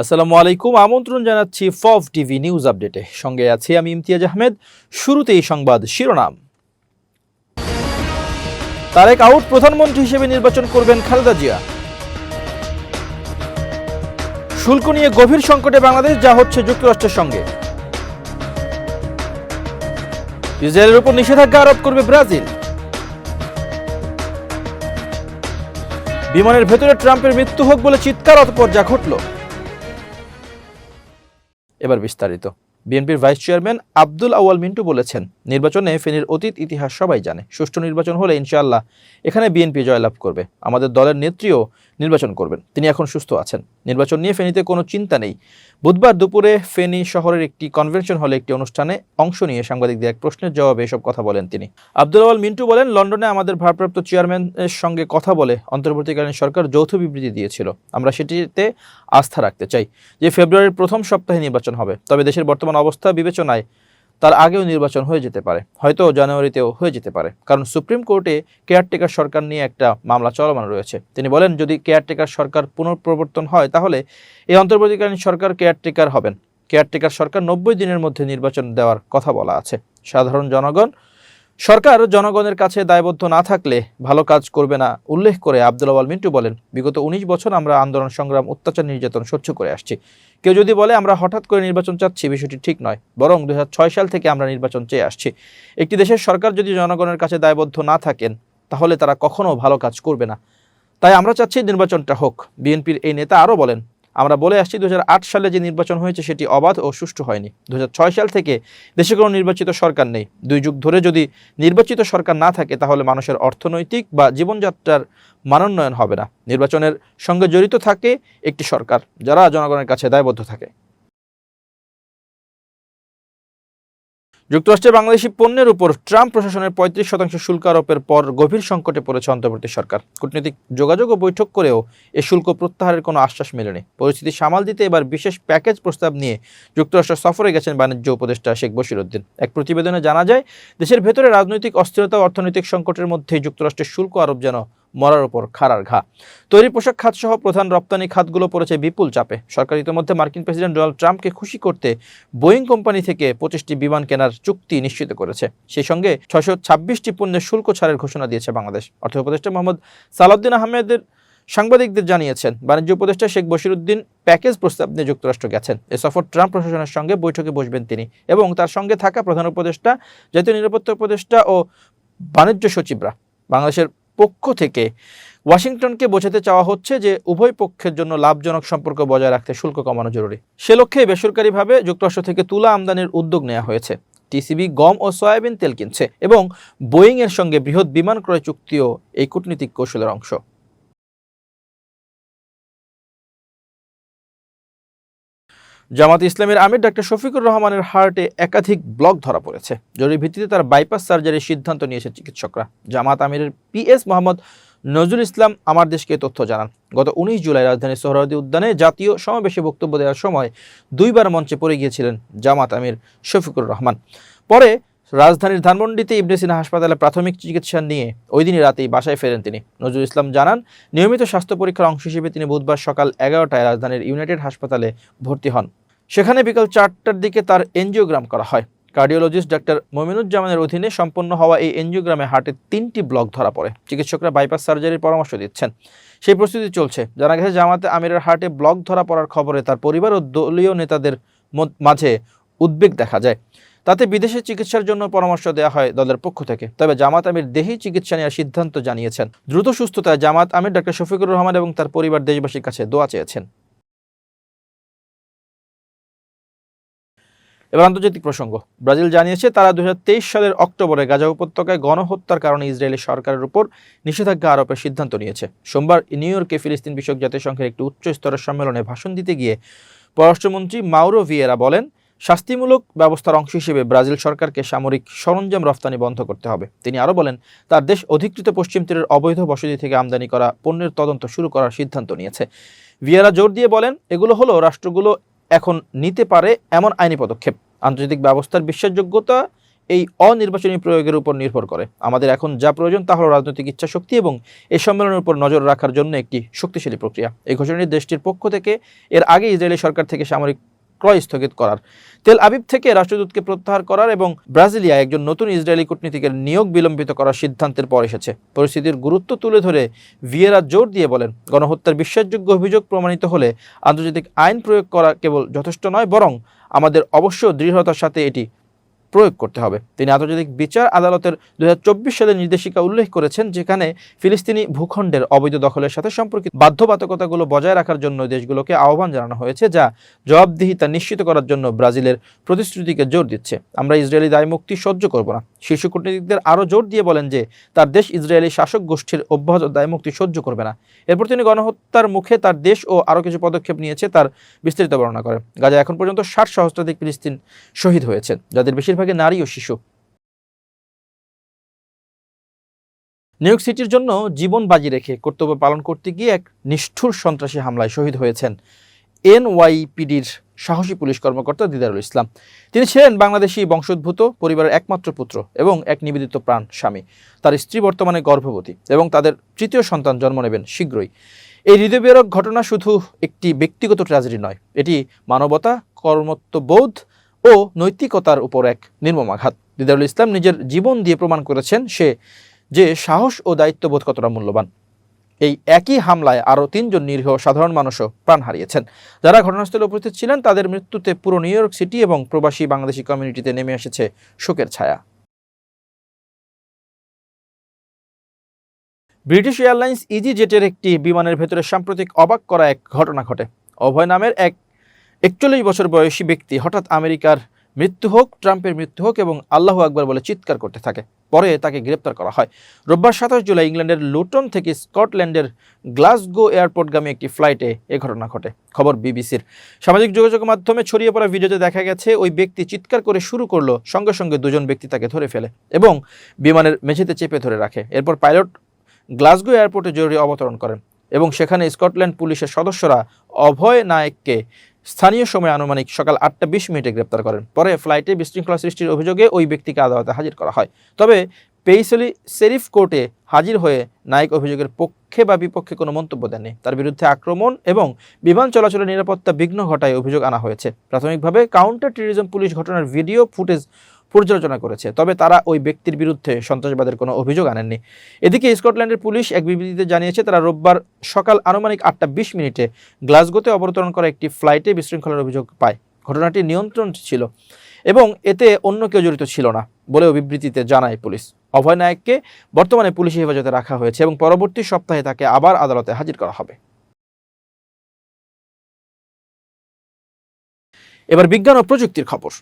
আসসালামু আলাইকুম। আমন্ত্রণ জানাচ্ছি ফভ টিভি নিউজ আপডেটে। সঙ্গে আছি আমি ইমতিয়াজ আহমেদ। শুরুতেই সংবাদ শিরোনাম। তারেক আউট প্রধানমন্ত্রী হিসেবে নির্বাচন করবেন খালেদা জিয়া। শুল্ক নিয়ে গভীর সংকটে বাংলাদেশ, যা হচ্ছে যুক্তরাষ্ট্রের সঙ্গে। ইসরায়েলের উপর নিষেধাজ্ঞা আরোপ করবে ব্রাজিল। বিমানের ভেতরে ট্রাম্পের মৃত্যু হোক বলে চিৎকার, অতপর যা ঘটল। এবার বিস্তারিত। বিএনপির ভাইস চেয়ারম্যান আব্দুল আউয়াল মিন্টু বলেছেন নির্বাচনে ফেনীর অতীত ইতিহাস সবাই জানে। সুষ্ঠু নির্বাচন হলে ইনশাআল্লাহ এখানে বিএনপি জয়লাভ করবে। আমাদের দলের নেত্রীও নির্বাচন করবেন। তিনি এখন সুস্থ আছেন। নির্বাচন নিয়ে ফেনীতে কোনো চিন্তা নেই। বুধবার দুপুরে ফেনী শহরের একটি কনভেনশন হলে একটি অনুষ্ঠানে অংশ নিয়ে সাংবাদিকদের এক প্রশ্নের জবাবে এসব কথা বলেন তিনি। আব্দুল আওয়াল মিন্টু বলেন, লন্ডনে আমাদের ভারপ্রাপ্ত চেয়ারম্যানের সঙ্গে কথা বলে অন্তর্বর্তীকালীন সরকার যৌথ বিবৃতি দিয়েছিল। আমরা সেটিতে আস্থা রাখতে চাই যে ফেব্রুয়ারির প্রথম সপ্তাহে নির্বাচন হবে। তবে দেশের বর্তমান অবস্থা বিবেচনায় তার আগেও নির্বাচন হয়ে যেতে পারে। হয়তো জানুয়ারিতেও হয়ে যেতে পারে। কারণ সুপ্রিম কোর্টে কেয়ারটেকার সরকার নিয়ে একটা মামলা চলমান রয়েছে। তিনি বলেন, যদি কেয়ারটেকার সরকার পুনঃপ্রবর্তন হয়, তাহলে এই অন্তর্বর্তীকালীন সরকার কেয়ারটেকার হবেন। কেয়ারটেকার সরকার নব্বই দিনের মধ্যে নির্বাচন দেওয়ার কথা বলা আছে। সাধারণ জনগণ সরকার জনগণের কাছে দায়বদ্ধ না থাকলে ভালো কাজ করবে না, উল্লেখ করে আব্দুল আওয়াল মিন্টু বলেন, বিগত উনিশ বছর আমরা আন্দোলন সংগ্রাম, অত্যাচার, নির্যাতন সহ্য করে আসছি। কেউ যদি বলে আমরা হঠাৎ করে নির্বাচন চাচ্ছি, বিষয়টি ঠিক নয়, বরং দু হাজার ছয় সাল থেকে আমরা নির্বাচন চেয়ে আসছি। একটি দেশের সরকার যদি জনগণের কাছে দায়বদ্ধ না থাকেন, তাহলে তারা কখনো ভালো কাজ করবে না। তাই আমরা চাচ্ছি নির্বাচনটা হোক। বিএনপির এই নেতা আরও বলেন আমরা বলে আসছি দু হাজার আট সালে যে নির্বাচন হয়েছে সেটি অবাধ ও সুষ্ঠু হয়নি। দু হাজার ছয় সাল থেকে দেশে কোনো নির্বাচিত সরকার নেই। দুই যুগ ধরে যদি নির্বাচিত সরকার না থাকে, তাহলে মানুষের অর্থনৈতিক বা জীবনযাত্রার মানোন্নয়ন হবে না। নির্বাচনের সঙ্গে জড়িত থাকে একটি সরকার, যারা জনগণের কাছে দায়বদ্ধ থাকে। যুক্তরাষ্ট্রে বাংলাদেশি পণ্যের উপর ট্রাম্প প্রশাসনের পঁয়ত্রিশ শতাংশ শুল্ক আরোপের পর গভীর সংকটে পড়েছে অন্তর্বর্তী সরকার। কূটনৈতিক যোগাযোগ ও বৈঠক করেও এ শুল্ক প্রত্যাহারের কোনো আশ্বাস মেলেনি। পরিস্থিতি সামাল দিতে এবার বিশেষ প্যাকেজ প্রস্তাব নিয়ে যুক্তরাষ্ট্র সফরে গেছেন বাণিজ্য উপদেষ্টা শেখ বশিরউদ্দিন এক প্রতিবেদনে জানা যায়, দেশের ভেতরে রাজনৈতিক অস্থিরতা ও অর্থনৈতিক সংকটের মধ্যে যুক্তরাষ্ট্রের শুল্ক আরোপ যেন মরার উপর খাড়ার ঘা। তৈরি পোশাক খাত সহ প্রধান রপ্তানি খাতগুলো পড়েছে বিপুল চাপে। সরকার ইতিমধ্যে মার্কিন প্রেসিডেন্ট ডোনাল্ড ট্রাম্পকে খুশি করতে বোয়িং কোম্পানি থেকে পঁচিশটি বিমান কেনার চুক্তি নিশ্চিত করেছে। সেই সঙ্গে ছয়শো ছাব্বিশটি পণ্যের শুল্ক ছাড়ের ঘোষণা দিয়েছে বাংলাদেশ। অর্থ উপদেষ্টা মোহাম্মদ সালাউদ্দিন আহমেদের সাংবাদিকদের জানিয়েছেন, বাণিজ্য উপদেষ্টা শেখ বশিরউদ্দিন প্যাকেজ প্রস্তাব নিয়ে যুক্তরাষ্ট্র গেছেন। এ সফর ট্রাম্প প্রশাসনের সঙ্গে বৈঠকে বসবেন তিনি এবং তার সঙ্গে থাকা প্রধান উপদেষ্টা, জাতীয় নিরাপত্তা উপদেষ্টা ও বাণিজ্য সচিবরা। বাংলাদেশের পক্ষ থেকে ওয়াশিংটনকে বোঝাতে চাওয়া হচ্ছে যে উভয় পক্ষের জন্য লাভজনক সম্পর্ক বজায় রাখতে শুল্ক কমানো জরুরি। সে লক্ষ্যে বেসরকারিভাবে যুক্তরাষ্ট্র থেকে তুলা আমদানির উদ্যোগ নেওয়া হয়েছে। টিসিবি গম ও সয়াবিন তেল কিনছে এবং বোয়িংয়ের সঙ্গে বৃহৎ বিমান ক্রয় চুক্তিও এই কূটনীতিক কৌশলের অংশ। জামাত ইসলামের আমির ডাক্তার শফিকুর রহমানের হার্টে একাধিক ব্লক ধরা পড়েছে। জরুরি ভিত্তিতে তার বাইপাস সার্জারির সিদ্ধান্ত নিয়েছে চিকিৎসকরা। জামাত আমিরের পিএস মোহাম্মদ নজরুল ইসলাম আমার দেশকে তথ্য জানান। গত উনিশ জুলাই রাজধানীর সোহরাওয়ার্দী উদ্যানে জাতীয় সমাবেশে বক্তব্য দেওয়ার সময় দুইবার মঞ্চে পড়ে গিয়েছিলেন জামাত আমির শফিকুর রহমান। পরে রাজধানীর ধানমন্ডিতে ইবনে সিনা হাসপাতালে প্রাথমিক চিকিৎসা নিয়ে ওই দিনই রাতেই বাসায় ফেরেন তিনি। নজরুল ইসলাম জানান, নিয়মিত স্বাস্থ্য পরীক্ষার অংশ হিসেবে তিনি বুধবার সকাল এগারোটায় রাজধানীর ইউনাইটেড হাসপাতালে ভর্তি হন। সেখানে বিকাল চারটার দিকে তার এনজিওগ্রাম করা হয়। কার্ডিওলজিস্ট ডাক্তার মমিনুজ্জামানের অধীনে সম্পন্ন হওয়া এই এনজিওগ্রামে হার্টের তিনটি ব্লক ধরা পড়ে। চিকিৎসকরা বাইপাস সার্জারির পরামর্শ দিচ্ছেন। সেই প্রস্তুতি চলছে। জানা গেছে জামাতে আমিরের হার্টে ব্লক ধরা পড়ার খবরে তার পরিবার ও দলীয় নেতাদের মাঝে উদ্বেগ দেখা যায়। তাতে বিদেশে চিকিৎসার জন্য পরামর্শ দেওয়া হয় দলের পক্ষ থেকে। তবে জামাত আমির দেহেই চিকিৎসা নেওয়ার সিদ্ধান্ত জানিয়েছেন। দ্রুত সুস্থতায় জামাত আমির ডাক্তার শফিকুর রহমান এবং তার পরিবার দেশবাসীর কাছে দোয়া চেয়েছেন। এবার আন্তর্জাতিক প্রসঙ্গ। ব্রাজিল জানিয়েছে, তারা দুই হাজার তেইশ সালের অক্টোবরে গাজা উপত্যকায় গণহত্যার কারণে ইসরায়েলি সরকারের উপর নিষেধাজ্ঞা আরোপের সিদ্ধান্ত নিয়েছে। সোমবার নিউ ইয়র্কে ফিলিস্তিন বিষয়ক জাতিসংঘের একটি উচ্চ স্তরের সম্মেলনে ভাষণ দিতে গিয়ে পররাষ্ট্রমন্ত্রী মাউরো ভিয়েরা বলেন শাস্তিমূলক ব্যবস্থার অংশ হিসেবে ব্রাজিল সরকারকে সামরিক সরঞ্জাম রফতানি বন্ধ করতে হবে। তিনি আরও বলেন, তার দেশ অধিকৃত পশ্চিম তীরের অবৈধ বসতি থেকে আমদানি করা পণ্যের তদন্ত শুরু করার সিদ্ধান্ত নিয়েছে। ভিয়েরা জোর দিয়ে বলেন, এগুলো হলো রাষ্ট্রগুলো এখন নিতে পারে এমন আইনি পদক্ষেপ। আন্তর্জাতিক ব্যবস্থার বিশ্বাসযোগ্যতা এই অনির্বাচনী প্রয়োগের উপর নির্ভর করে। আমাদের এখন যা প্রয়োজন তা হলো রাজনৈতিক ইচ্ছাশক্তি এবং এই সম্মেলনের উপর নজর রাখার জন্য একটি শক্তিশালী প্রক্রিয়া। এই ঘোষণাটি দেশটির পক্ষ থেকে এর আগে ইসরায়েলি সরকার থেকে সামরিক ক্রয় স্থগিত করার। তেল আবিব থেকে রাষ্ট্রদূতকে প্রত্যাহার করার এবং ব্রাজিলিয়া একজন নতুন ইসরায়েলি কূটনীতিকের নিয়োগ বিলম্বিত করার সিদ্ধান্তের পর এসেছে। পরিস্থিতির গুরুত্ব তুলে ধরে ভিয়েরা জোর দিয়ে বলেন, গণহত্যার বিশ্বাসযোগ্য অভিযোগ প্রমাণিত হলে আন্তর্জাতিক আইন প্রয়োগ করা কেবল যথেষ্ট নয়, বরং আমাদের অবশ্য দৃঢ়তার সাথে এটি প্রয়োগ করতে হবে। তিনি আন্তর্জাতিক বিচার আদালতের দু হাজার চব্বিশ সালের নির্দেশিকা উল্লেখ করেছেন, যেখানে ফিলিস্তিনি ভূখণ্ডের অবৈধ দখলের সাথে সম্পর্কিত বাধ্যবাধকতাগুলো বজায় রাখার জন্য দেশগুলোকে আহ্বান জানানো হয়েছে, যা জবাবদিহিতা নিশ্চিত করার জন্য ব্রাজিলের প্রতিশ্রুতিকে জোর দিচ্ছে। আমরা ইসরায়েলি দায় মুক্তি সহ্য করব না। শীর্ষ কূটনীতিকদের আরও জোর দিয়ে বলেন যে তার দেশ ইসরায়েলি শাসক গোষ্ঠীর অব্যাহত দায় মুক্তি সহ্য করবে না। এরপর তিনি গণহত্যার মুখে তার দেশ ও আরও কিছু পদক্ষেপ নিয়েছে তার বিস্তারিত বর্ণনা করেন গাজা এখন পর্যন্ত ষাট সহস্রাধিক ফিলিস্তিন শহীদ হয়েছেন যাদের বেশিরভাগই নারী ও শিশু। নিউ সিটির জন্য জীবন বাজি রেখে কর্তব্য পালন করতে গিয়ে এক নিষ্ঠুর সন্ত্রাসী হামলায় শহীদ হয়েছেন এনওয়াইপিডির সাহসী পুলিশ কর্মকর্তা দিদারুল ইসলাম। তিনি ছিলেন বাংলাদেশি বংশোদ্ভূত পরিবারের একমাত্র পুত্র এবং এক নিবেদিত প্রাণ স্বামী। তার স্ত্রী বর্তমানে গর্ভবতী এবং তাদের তৃতীয় সন্তান জন্ম নেবেন শীঘ্রই। এই হৃদয়বিরক ঘটনা শুধু একটি ব্যক্তিগত ট্র্যাজেডি নয়, এটি মানবতা, কর্মত্ববোধ ও নৈতিকতার উপর এক নির্মম আঘাত। দিদারুল ইসলাম নিজের জীবন দিয়ে প্রমাণ করেছেন সে যে সাহস ও দায়িত্ববোধ কতটা মূল্যবান। এই একই হামলায় আরও তিনজন নিরীহ সাধারণ মানুষও প্রাণ হারিয়েছেন। যারা ঘটনাস্থলে উপস্থিত ছিলেন, তাদের মৃত্যুতে পুরো নিউ ইয়র্ক সিটি এবং প্রবাসী বাংলাদেশি কমিউনিটিতে নেমে এসেছে শোকের ছায়া। ব্রিটিশ এয়ারলাইন্স ইজি জেটের একটি বিমানের ভেতরে সাম্প্রতিক অবাক করা এক ঘটনা ঘটে। অভয় নামের এক একচল্লিশ বছর বয়সী ব্যক্তি হঠাৎ আমেরিকার মৃত্যু হোক, ট্রাম্পের মৃত্যু হোক এবং আল্লাহ আকবর বলে চিৎকার করতে থাকে। পরে তাকে গ্রেপ্তার করা হয়। রোববার সাতাশ জুলাই ইংল্যান্ডের লুটন থেকে স্কটল্যান্ডের গ্লাসগো এয়ারপোর্টগামী একটি ফ্লাইটে এ ঘটনা ঘটে। খবর বিবিসির। সামাজিক যোগাযোগ মাধ্যমে ছড়িয়ে পড়া ভিডিওতে দেখা গেছে, ওই ব্যক্তি চিৎকার করে শুরু করল, সঙ্গে সঙ্গে দুজন ব্যক্তি তাকে ধরে ফেলে এবং বিমানের মেঝেতে চেপে ধরে রাখে। এরপর পাইলট গ্লাসগো এয়ারপোর্টে জরুরি অবতরণ করেন এবং সেখানে স্কটল্যান্ড পুলিশের সদস্যরা অভয় নায়ককে স্থানীয় সময় আনুমানিক সকাল আটটা বিশ মিনিটে গ্রেপ্তার করেন। পরে ফ্লাইটে বিশৃঙ্খলা সৃষ্টির অভিযোগে ওই ব্যক্তিকে আদালতে হাজির করা হয়। তবে পেইসলি শেরিফ কোর্টে হাজির হয়ে নায়ক অভিযোগের পক্ষে বা বিপক্ষে কোনো মন্তব্য দেননি। তার বিরুদ্ধে আক্রমণ এবং বিমান চলাচলের নিরাপত্তা বিঘ্ন ঘটায় অভিযোগ আনা হয়েছে। প্রাথমিকভাবে কাউন্টার টেরিজম পুলিশ ঘটনার ভিডিও ফুটেজ পর্যালোচনা করেছে। তবে তারা ওই ব্যক্তির বিরুদ্ধে সন্ত্রাসবাদের কোনো অভিযোগ আনেননি। এদিকে স্কটল্যান্ডের পুলিশ এক বিবৃতিতে জানিয়েছে, তারা রোববার সকাল আনুমানিক আটটা বিশ মিনিটে গ্লাসগোতে অবতরণ করা একটি ফ্লাইটে বিশৃঙ্খলার অভিযোগ পায়। ঘটনাটি নিয়ন্ত্রণ ছিল এবং এতে অন্য কেউ জড়িত ছিল না বলেও বিবৃতিতে জানায় পুলিশ। অভয় নায়ককে বর্তমানে পুলিশি হেফাজতে রাখা হয়েছে এবং পরবর্তী সপ্তাহে তাকে আবার আদালতে হাজির করা হবে। এবার বিজ্ঞান ও প্রযুক্তির খবর।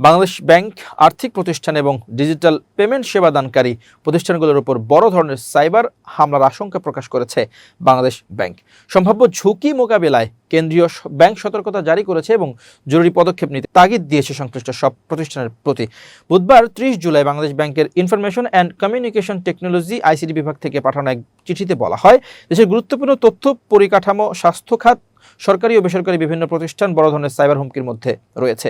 বাংলাদেশ ব্যাংক আর্থিক প্রতিষ্ঠান এবং ডিজিটাল পেমেন্ট সেবা দানকারী প্রতিষ্ঠানগুলোর উপর বড় ধরনের সাইবার হামলার আশঙ্কা প্রকাশ করেছে বাংলাদেশ ব্যাংক। সম্ভাব্য ঝুঁকি মোকাবেলায় কেন্দ্রীয় ব্যাংক সতর্কতা জারি করেছে এবং জরুরি পদক্ষেপ নিতে তাগিদ দিয়েছে সংশ্লিষ্ট সব প্রতিষ্ঠানের প্রতি। বুধবার ত্রিশ জুলাই বাংলাদেশ ব্যাংকের information and communication technology ICD বিভাগ থেকে পাঠানো এক চিঠিতে বলা হয়, দেশের গুরুত্বপূর্ণ তথ্য, পরিকাঠামো, স্বাস্থ্য খাত সরকারি ও বেসরকারি বিভিন্ন প্রতিষ্ঠান বড় ধরনের সাইবার হুমকির মধ্যে রয়েছে।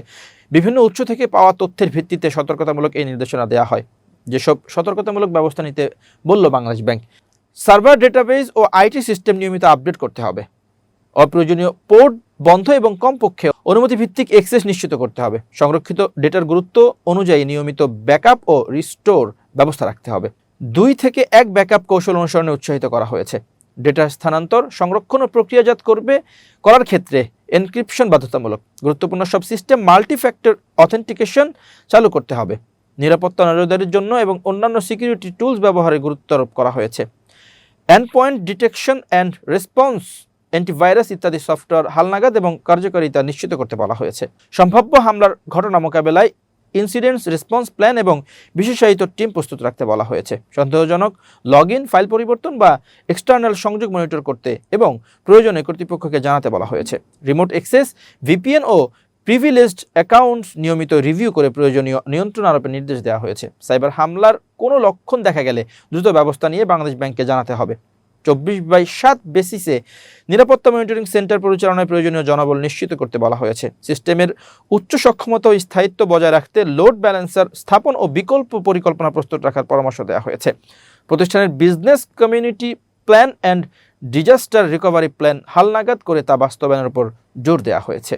বিভিন্ন উৎস থেকে পাওয়া তথ্যের ভিত্তিতে সতর্কতামূলক এই নির্দেশনা দেওয়া হয়। যেসব সতর্কতামূলক ব্যবস্থা নিতে বলল বাংলাদেশ ব্যাংক, সার্ভার ডেটাবেজ ও আইটি সিস্টেম নিয়মিত আপডেট করতে হবে। অপ্রয়োজনীয় পোর্ট বন্ধ এবং কমপক্ষে অনুমতি ভিত্তিক অ্যাক্সেস নিশ্চিত করতে হবে। সংরক্ষিত ডেটার গুরুত্ব অনুযায়ী নিয়মিত ব্যাকআপ ও রিস্টোর ব্যবস্থা রাখতে হবে। দুই থেকে এক ব্যাকআপ কৌশল অনুসরণে উৎসাহিত করা হয়েছে। ডেটা স্থানান্তর, সংরক্ষণ ও প্রক্রিয়াজাত করবে করার ক্ষেত্রে এনক্রিপশন বাধ্যতামূলক। গুরুত্বপূর্ণ সব সিস্টেম মাল্টিফ্যাক্টর অথেন্টিকেশন চালু করতে হবে। নিরাপত্তা নজরদারির জন্য এবং অন্যান্য সিকিউরিটি টুলস ব্যবহারে গুরুত্ব আরোপ করা হয়েছে। End point detection and response antivirus ইত্যাদি সফটওয়্যার হালনাগাদ এবং কার্যকারিতা নিশ্চিত করতে বলা হয়েছে। সম্ভাব্য হামলার ঘটনা মোকাবেলায় ইনসিডেন্টস, রেসপন্স প্ল্যান এবং বিশেষায়িত টিম প্রস্তুত রাখতে বলা হয়েছে। সন্দেহজনক লগ ইন ফাইল পরিবর্তন বা এক্সটার্নাল সংযোগ মনিটর করতে এবং প্রয়োজনে কর্তৃপক্ষকে জানাতে বলা হয়েছে। রিমোট এক্সেস ভিপিএন ও প্রিভিলেজড অ্যাকাউন্টস নিয়মিত রিভিউ করে প্রয়োজনীয় নিয়ন্ত্রণ আরোপের নির্দেশ দেওয়া হয়েছে। সাইবার হামলার কোনো লক্ষণ দেখা গেলে দ্রুত ব্যবস্থা নিয়ে বাংলাদেশ ব্যাংককে জানাতে হবে। চব্বিশ বাই সাত বেসিসে নিরাপত্তা মনিটরিং সেন্টার পরিচালনায় প্রয়োজনীয় জনবল নিশ্চিত করতে বলা হয়েছে। সিস্টেমের উচ্চ সক্ষমতা ও স্থায়িত্ব বজায় রাখতে লোড ব্যালেন্সার স্থাপন ও বিকল্প পরিকল্পনা প্রস্তুত রাখার পরামর্শ দেওয়া হয়েছে। প্রতিষ্ঠানের business community plan and disaster recovery plan হালনাগাদ করে তা বাস্তবায়নের উপর জোর দেওয়া হয়েছে।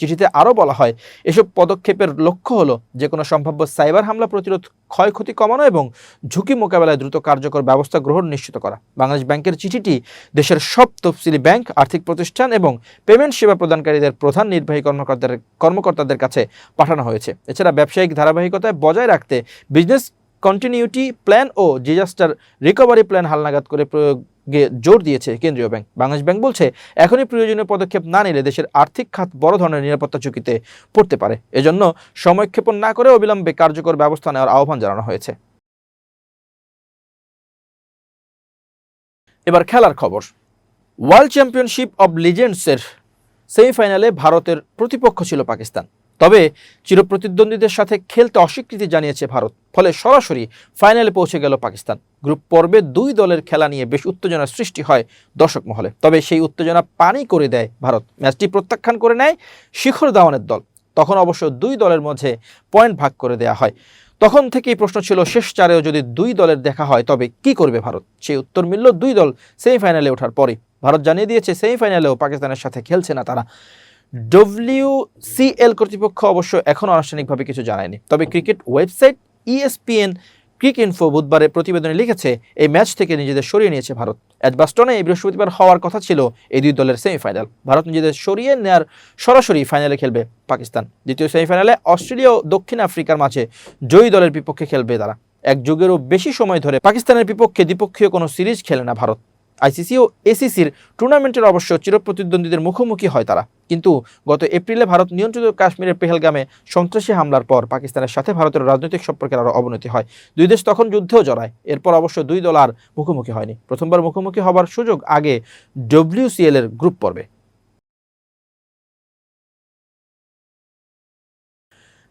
চিঠিতে আরও বলা হয়, এসব পদক্ষেপের লক্ষ্য হলো যে কোনো সম্ভাব্য সাইবার হামলা প্রতিরোধ ক্ষয়ক্ষতি কমানো এবং ঝুঁকি মোকাবেলায় দ্রুত কার্যকর ব্যবস্থা গ্রহণ নিশ্চিত করা। বাংলাদেশ ব্যাংকের চিঠিটি দেশের সব তফসিলি ব্যাংক, আর্থিক প্রতিষ্ঠান এবং পেমেন্ট সেবা প্রদানকারীদের প্রধান নির্বাহী কর্মকর্তাদের কর্মকর্তাদের কাছে পাঠানো হয়েছে। এছাড়া ব্যবসায়িক ধারাবাহিকতায় বজায় রাখতে বিজনেস কন্টিনিউটি প্ল্যান ও ডিজাস্টার রিকভারি প্ল্যান হালনাগাদ করে প্রয়োগে জোর দিয়েছে কেন্দ্রীয় ব্যাংক। বাংলাদেশ ব্যাংক বলছে, এখনই প্রয়োজনীয় পদক্ষেপ না নিলে দেশের আর্থিক খাত বড় ধরনের নিরাপত্তা ঝুঁকিতে পড়তে পারে। এজন্য সময়ক্ষেপণ না করে অবিলম্বে কার্যকর ব্যবস্থা নেওয়ার আহ্বান জানানো হয়েছে। এবার খেলার খবর। ওয়ার্ল্ড চ্যাম্পিয়নশিপ অব লিজেন্ডসের সেমিফাইনালে ভারতের প্রতিপক্ষ ছিল পাকিস্তান। তবে চিরপ্রতিদ্বন্দ্বীদের সাথে খেলতে অস্বীকৃতি জানিয়েছে ভারত, ফলে সরাসরি ফাইনালে পৌঁছে গেল পাকিস্তান। গ্রুপ পর্বে দুই দলের খেলা নিয়ে বেশ উত্তেজনার সৃষ্টি হয় দর্শক মহলে। তবে সেই উত্তেজনা পানি করে দেয় ভারত। ম্যাচটি প্রত্যাখ্যান করে নেয় শিখর ধাওয়ানের দল। তখন অবশ্য দুই দলের মধ্যে পয়েন্ট ভাগ করে দেওয়া হয়। তখন থেকেই প্রশ্ন ছিল শেষ চারেও যদি দুই দলের দেখা হয়, তবে কি করবে ভারত? সেই উত্তর মিলল দুই দল সেমিফাইনালে ওঠার পরই। ভারত জানিয়ে দিয়েছে, সেমিফাইনালেও পাকিস্তানের সাথে খেলছে না তারা। ডব্লিউসিএল কর্তৃপক্ষ অবশ্য এখনও আনুষ্ঠানিকভাবে কিছু জানায়নি। তবে cricket website E ESPN cricinfo বুধবারে প্রতিবেদনে লিখেছে, এই ম্যাচ থেকে নিজেদের সরিয়ে নিয়েছে ভারত। এজবাস্টনে এই বৃহস্পতিবার হওয়ার কথা ছিল এই দুই দলের সেমিফাইনাল। ভারত নিজেদের সরিয়ে নেয়ার সরাসরি ফাইনালে খেলবে পাকিস্তান। দ্বিতীয় সেমিফাইনালে অস্ট্রেলিয়া ও দক্ষিণ আফ্রিকার মাঝে জয়ী দলের বিপক্ষে খেলবে তারা। এক যুগেরও বেশি সময় ধরে পাকিস্তানের বিপক্ষে দ্বিপক্ষীয় কোনো সিরিজ খেলে না ভারত। আইসিসি ও এসিসির টুর্নামেন্টের অবশ্য চিরপ্রতিদ্বন্দ্বীদের মুখোমুখি হয় তারা। কিন্তু গত এপ্রিলে ভারত নিয়ন্ত্রিত কাশ্মীরের পেহেলগামে সন্ত্রাসী হামলার পর পাকিস্তানের সাথে ভারতের রাজনৈতিক সম্পর্কের আরও অবনতি হয়। দুই দেশ তখন যুদ্ধেও জড়ায়। এরপর অবশ্য দুই দল আর মুখোমুখি হয়নি। প্রথমবার মুখোমুখি হবার সুযোগ আগে ডব্লিউসিএল এর গ্রুপ পর্বে।